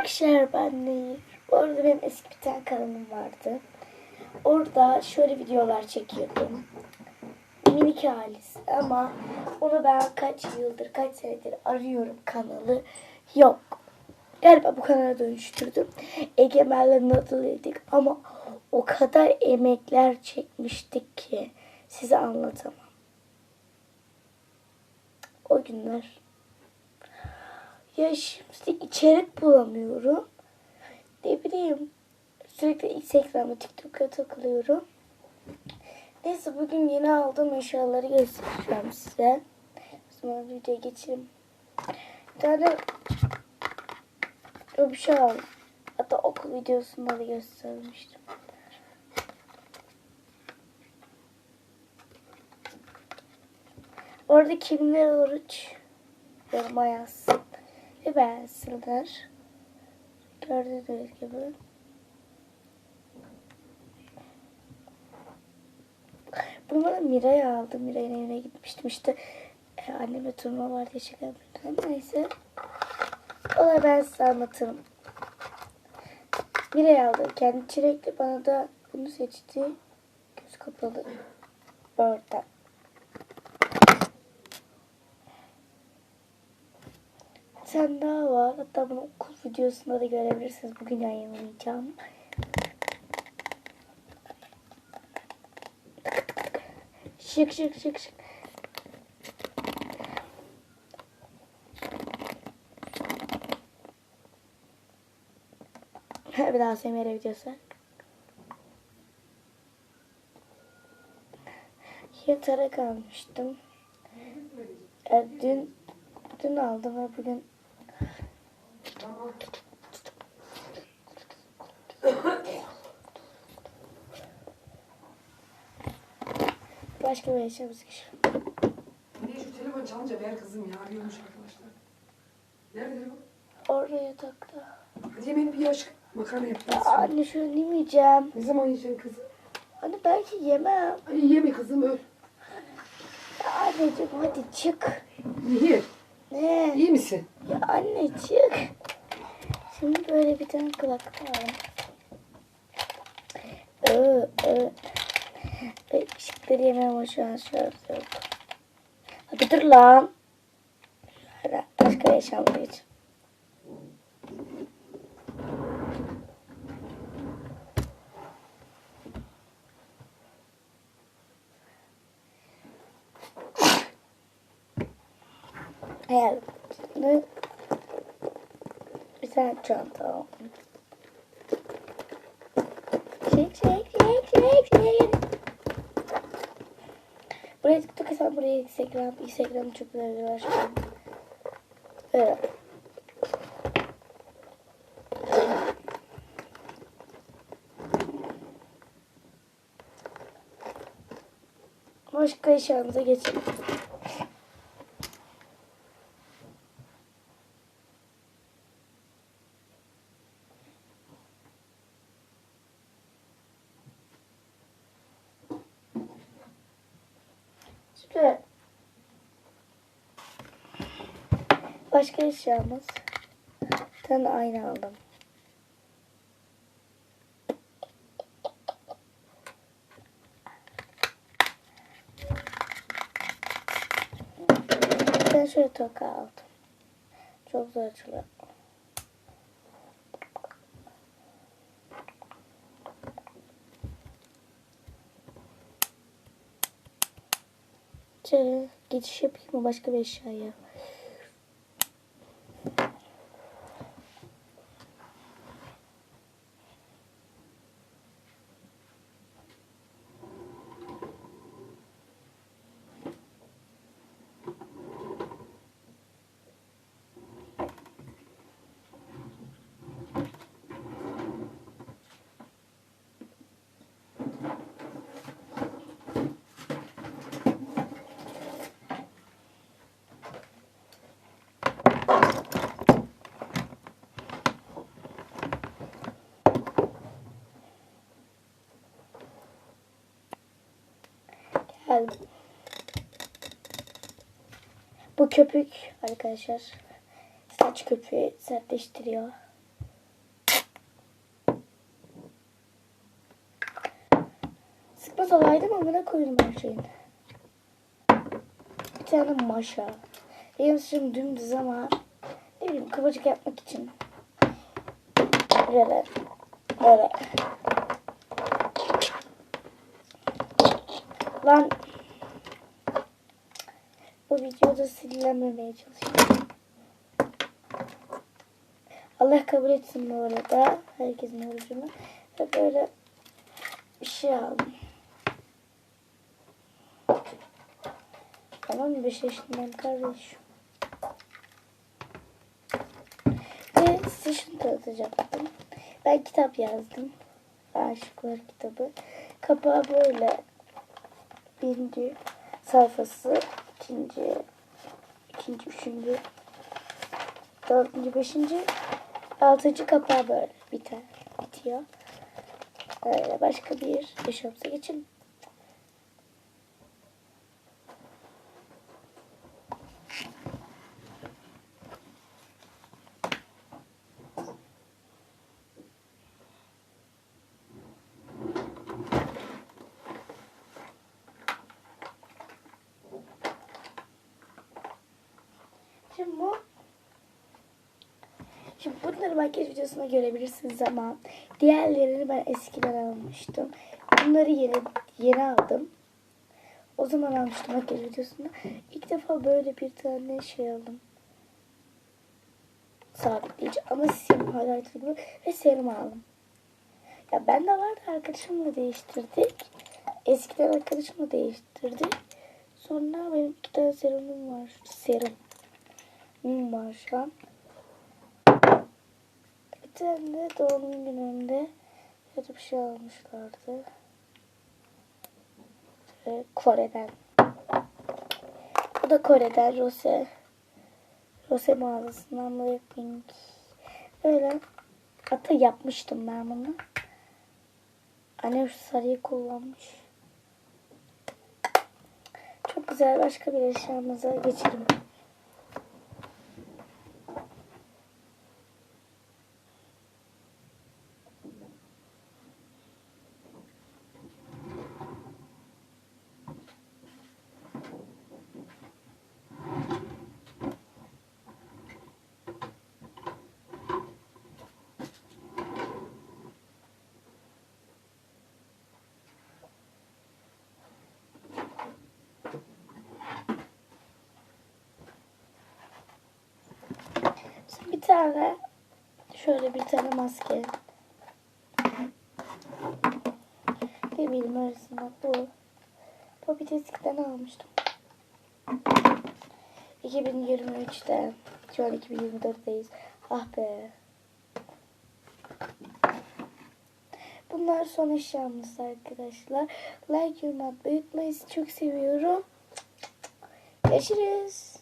Arkadaşlar ben Nehir. Bu arada benim eski bir tane kanalım vardı. Orada şöyle videolar çekiyordum. Minik halisi ama onu ben kaç yıldır, kaç senedir arıyorum kanalı. Yok. Galiba bu kanala dönüştürdüm. Egemen'le Nadal'ydık ama o kadar emekler çekmiştik ki size anlatamam. O günler ya şimdi içerik bulamıyorum. Ne bileyim. Sürekli Instagram'da TikTok'a takılıyorum. Neyse bugün yeni aldığım eşyaları göstereceğim size. O zaman videoya geçelim. Bir tane bir şey aldım. Hatta okul videosunda da göstermiştim. Orada kimler oruç yoruma yazsın ve. Gördüğünüz gibi. Bunu bana Miray aldı. Miray'ın evine gitmiştim işte. E, anneme turnuva var diye yapıyordum. Neyse. Olay ben size anlatırım. Miray aldı. Kendi çilekli bana da bunu seçti. Göz kapalı. Orada. Tane daha var. Hatta bunu okul videosunda da görebilirsiniz. Bugün yayınlayacağım. Şık şık şık şık. bir daha SMR videosu. Yatarak almıştım. E, dün dün aldım ve bugün başka bir yaşamız geçiyor. Niye şu telefon çalınca ver kızım ya arıyormuş arkadaşlar. Nerede telefon? Orada yatakta. Hadi yemeğini bir yaş makarna Ya yapacağız. anne şunu yemeyeceğim. Ne zaman yiyeceksin kızım? Anne belki yemem. Ay yeme kızım öl. Ya anneciğim hadi çık. Niye? Ne? İyi misin? Ya anne çık. Şimdi böyle bir tane kulaklık alalım. Ö, ö. Ve ışıkları yemem ama şu yok. Hadi dur lan. Hadi başka yaşamda geç. Eğer tane çanta aldım. Buraya TikTok hesabı, buraya Instagram. Instagram çok güzel var. Evet. Başka eşyamıza geçelim. Şimdi başka eşyamız. Bir ayna aldım. Ben şöyle toka aldım. Çok zor açılıyor. Şöyle geçiş yapayım mı başka bir eşyaya? geldim. Bu köpük arkadaşlar saç köpüğü sertleştiriyor. Sıkmaz olaydım amına koydum her şeyin. Bir tane maşa. Benim saçım dümdüz ama ne bileyim kıvırcık yapmak için. Böyle. Böyle. Lan bu videoda sinirlenmemeye çalışıyorum. Allah kabul etsin bu arada. Herkesin orucunu. Ve böyle bir şey aldım. Tamam 5 yaşındayım kardeşim. Ve size şunu tanıtacaktım. Ben kitap yazdım. Aşıklar kitabı. Kapağı böyle. Birinci sayfası. ikinci, ikinci, üçüncü, dördüncü, beşinci, altıncı kapağı böyle biter. Bitiyor. Öyle başka bir yaşamımıza geçelim. Şimdi bu Şimdi bunları makyaj videosunda görebilirsiniz ama diğerlerini ben eskiden almıştım. Bunları yeni yeni aldım. O zaman almıştım makyaj videosunda. İlk defa böyle bir tane şey aldım. Sabitleyici ama sim highlighter gibi ve serum aldım. Ya ben de vardı arkadaşımla değiştirdik. Eskiden arkadaşımla değiştirdik. Sonra benim iki tane serumum var. Serum. An. Bir tane de doğum günümde kötü bir şey almışlardı. Ee, Kore'den. Bu da Kore'den Rose. Rose mağazasından Blackpink. Böyle hatta yapmıştım ben bunu. Annem şu sarıyı kullanmış. Çok güzel başka bir eşyamıza geçelim. Şimdi bir tane şöyle bir tane maske. Ne bileyim arasında bu. Bu bir eskiden almıştım. 2023'te. Şu an 2024'teyiz. Ah be. Bunlar son eşyamız arkadaşlar. Like, yorum atmayı unutmayın. Çok seviyorum. Görüşürüz.